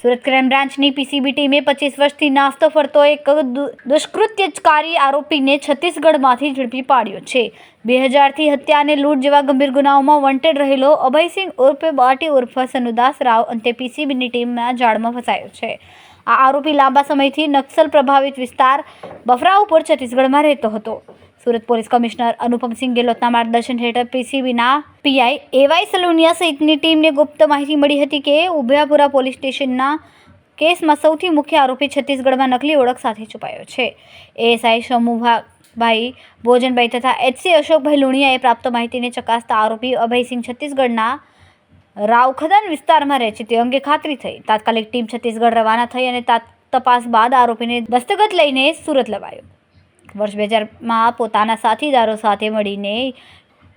Surat crime બ્રાન્ચની PCB ટીમે પચીસ વર્ષથી નાસ્તો ફરતો એક દુષ્કૃત્યકારી આરોપીને છત્તીસગઢમાંથી ઝડપી પાડ્યો છે. બે હજારથી હત્યા અને લૂંટ જેવા ગંભીર ગુનાઓમાં વોન્ટેડ રહેલો અભયસિંહ ઉર્ફે બાટી ઉર્ફે સનુદાસ રાવ અંતે પીસીબીની ટીમના જાળમાં ફસાયો છે. આ આરોપી લાંબા સમયથી નક્સલ પ્રભાવિત વિસ્તાર બફરાઉપુર છત્તીસગઢમાં રહેતો હતો. સુરત પોલીસ કમિશનર અનુપમસિંહ ગેહલોતના માર્ગદર્શન હેઠળ પીસીબીના પીઆઈ એવાય સલુનિયા સહિતની ટીમને ગુપ્ત માહિતી મળી હતી કે ઉભયાપુરા પોલીસ સ્ટેશનના કેસમાં સૌથી મુખ્ય આરોપી છત્તીસગઢમાં નકલી ઓળખ સાથે છુપાયો છે. એએસઆઈ શમુભાઈ ભોજનભાઈ તથા એચસી અશોકભાઈ લુણિયાએ પ્રાપ્ત માહિતીને ચકાસતા આરોપી અભયસિંહ છત્તીસગઢના રાવખદાન વિસ્તારમાં રહે છે. તે અંગે ખાતરી થઈ. તાત્કાલિક ટીમ છત્તીસગઢ રવાના થઈ અને તપાસ બાદ આરોપીને દસ્તગત લઈને સુરત લવાયો. વર્ષ બે હજારમાં પોતાના સાથીદારો સાથે મળીને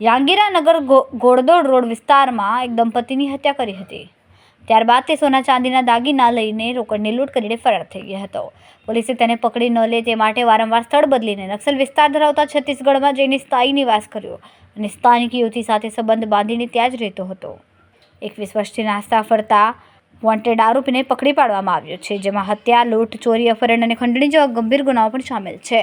યાંગીરા નગર ઘોડદોડ રોડ વિસ્તારમાં એક દંપતીની હત્યા કરી હતી. ત્યારબાદ તે સોના ચાંદીના દાગીના લઈને રોકડની લૂંટ કરીને ફરાર થઈ ગયો હતો. પોલીસે તેને પકડી ન લે તે માટે વારંવાર સ્થળ બદલીને નક્સલ વિસ્તાર ધરાવતા છત્તીસગઢમાં જઈને સ્થાયી નિવાસ કર્યો અને સ્થાનિક યુવતી સાથે સંબંધ બાંધીને ત્યાં જ રહેતો હતો. એકવીસ વર્ષથી નાસ્તા ફરતા વોન્ટેડ આરોપીને પકડી પાડવામાં આવ્યો છે, જેમાં હત્યા, લૂંટ, ચોરી, અપહરણ અને ખંડણી જેવા ગંભીર ગુનાઓ પણ સામેલ છે.